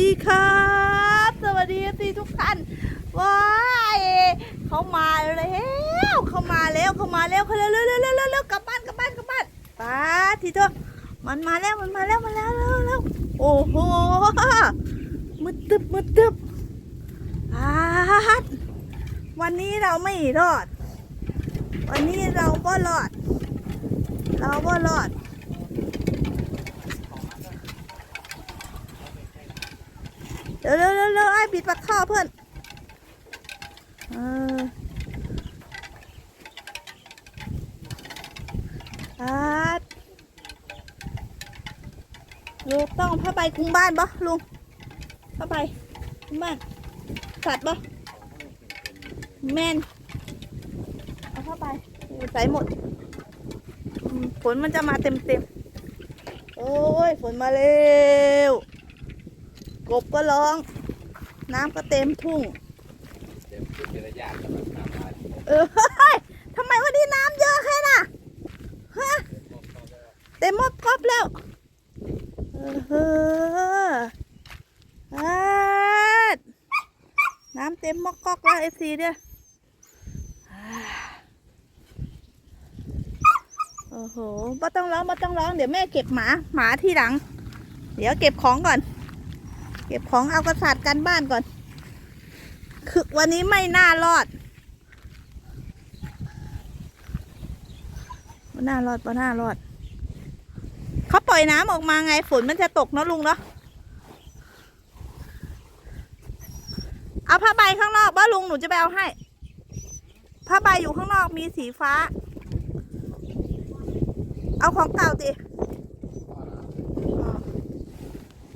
ดีครับ สวัสดีสิทุกท่านว้ายเขามาแล้วเขามาแล้วเขามาแล้วเขาเร็วเร็วเร็วเร็วเร็วกลับบ้านกลับบ้านกลับบ้านป้าทีเถอะมันมาแล้วมันมาแล้วมาแล้วเร็วเร็วโอ้โหมืดตึบมืดตึบอาวันนี้เราไม่รอด วันนี้เราก็รอด เราก็รอด เร็วเร็วเร็วเร็วไอ้ปิดปากข้าวเพื่อนเอออาดลุงต้องผ้าใบคลุมบ้านบ่ลุงผ้าใบคลุมบ้านสัตว์บ่แมนเอาผ้าใบใส่หมดฝนมันจะมาเต็มเต็มโอ้ยฝนมาเร็ว กบก็ร้อง น้ำก็เต็มทุ่งเดี๋ยวพูดเป็นระยะสำหรับน้ำลายเออเฮ้ยทำไมวันนี้น้ำเยอะแค่น่ะฮะเต็มหมดกอบแล้วเออเฮ้ออาดน้ำเต็มหมอกกอกแล้วเอฟซีเด้ออ่าโอ้โหไม่ต้องร้องไม่ต้องร้อง เดี๋ยวแม่เก็บหมา หมาที่หลัง เดี๋ยวเก็บของก่อน เก็บของเอากระสาดกันบ้านก่อน คือวันนี้ไม่น่ารอดว่าน่ารอดว่าน่ารอด เขาปล่อยน้ำออกมาไงฝนมันจะตกเนอะลุงเนาะ เอาผ้าใบข้างนอกบ้าลุงหนูจะไปเอาให้ ผ้าใบอยู่ข้างนอกมีสีฟ้า เอาของเก่าติ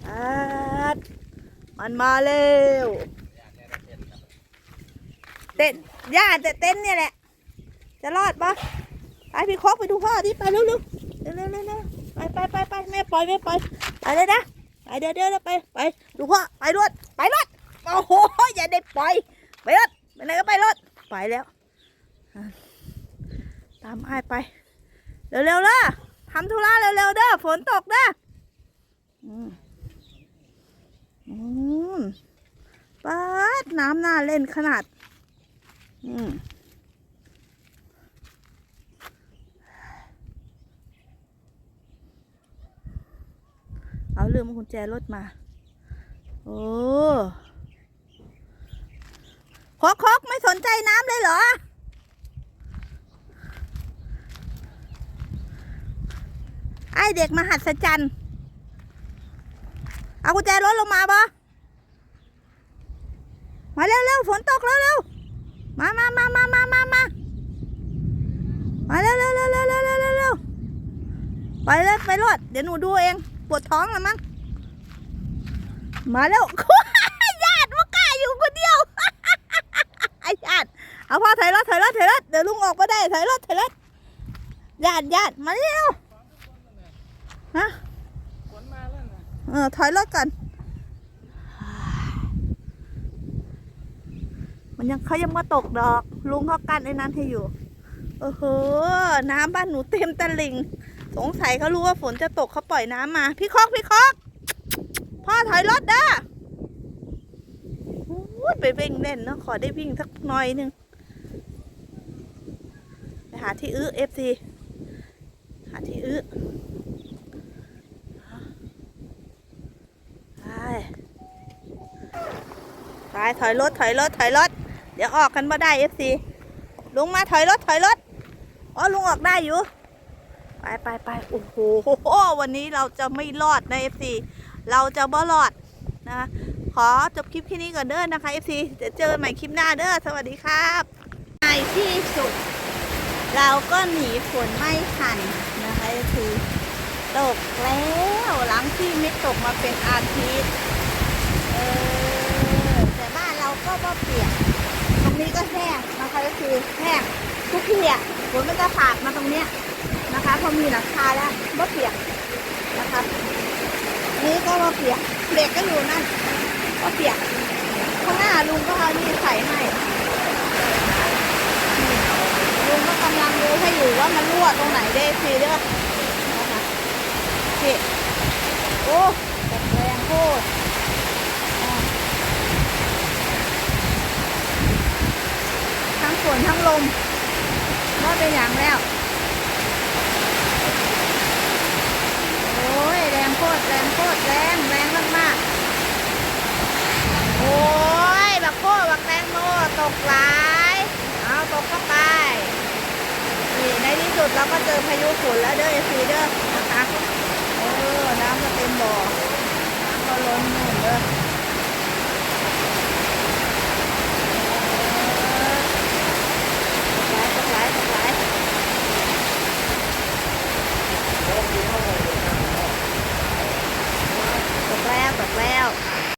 อ่า มันมาเร็วเต้นย่าแต่เต้นเนี่ยแหละ จะรอดปะไปพี่คอกไปดูพ่อดิไปเร็วเร็วเร็วเร็วเร็วไปไปไปไปแม่ปล่อยแม่ปล่อยไปเลยนะไปเดี๋ยวเดี๋ยวไปไปดูพ่อไปรถไปรถโอ้โหอย่าได้ปล่อยไปรถไปไหนก็ไปรถไปแล้ว ตามไอ้ไป เร็วเร็วๆเลยทำธุระเร็วเร็วๆเด้อฝนตกเด้อ อืมอืมป๊าดน้ำน่าเล่นขนาด อืมเอาลืมกุญแจรถมา โอ้คอกคอกไม่สนใจน้ำเลยเหรอ ไอเด็กมหัศจรรย์ เอากุญแจรถลงมาปะมาเร็วเร็วฝนตกแล้วเร็วมามามามามามามามาเร็วเร็วเร็วเร็วเร็วเร็วเร็วเร็วไปเลยไปรถเดี๋ยวหนูดูเองปวดท้องแล้วมั้งมาแล้วญาติว่ากล้าอยู่คนเดียวไอ้ญาติเอาพ่อถอยรถถอยรถถอยรถเดี๋ยวลุงออกมาได้ถอยรถถอยรถญาติญาติมาเร็วฮะ ฝนมาแล้วนะ เออถอยรถก่อน มันยังเขายังมาตกดอก ลุงเขากันไอ้นั้นให้อยู่ โอ้โห น้ำบ้านหนูเต็มตลิ่ง สงสัยเขารู้ว่าฝนจะตกเขาปล่อยน้ำมา พี่คอกพี่คอก พ่อถอยรถเด้อโอ้ยไปวิ่งเล่นเนาะขอได้วิ่งสักหน่อยหนึงไปหาที่อื้อเอฟซีหาที่อื้อไปไป ถอยรถถอยรถถอยรถ เดี๋ยวออกกันมาได้เอฟซีลุงมาถอยรถถอยรถอ๋อลุงออกได้อยู่ ไปไปไปโอ้โหวันนี้เราจะไม่รอดนะเอฟซีเราจะบ่รอดนะขอจบคลิปแค่นี้ก่อนเด้อนะคะเอฟซีเดี๋ยวเจอกันใหม่คลิปหน้าเด้อสวัสดีครับในที่สุด เราก็หนีฝนไม่ทันนะคะเอฟซีตกแล้วหลังที่ไม่ตกมาเป็นอาทิตย์ เออ แต่บ้าน เปียกตรงนี้ก็แห้งนะคะก็คือแห้งทุกที่อะฝนมันจะสาดมาตรงเนี้ยนะคะพอมีหลังคาแล้วบ่เปียกนะคะนี่ก็บ่เปียกเด็กก็อยู่นั่นก็เปียกข้างหน้าลุงก็เอานี่ใส่ให้ลุงก็กำลังดูให้อยู่ว่ามันรั่วตรงไหนได้ซีเด้อนะคะโอ้แรงโคตร ลมว่าเป็นอย่างแล้ว โอ้ยแรงโคตรแรงโคตรแรงแรงมากๆโอ้ยบักโคบักแตงโมตกหลายเอาตกเข้าไปนี่ในที่สุดเราก็เจอพายุฝนแล้วเด้อเอซีเด้อนะคะโอ้น้ำก็เต็มบ่อน้ำก็ล้นนู่นเด้อ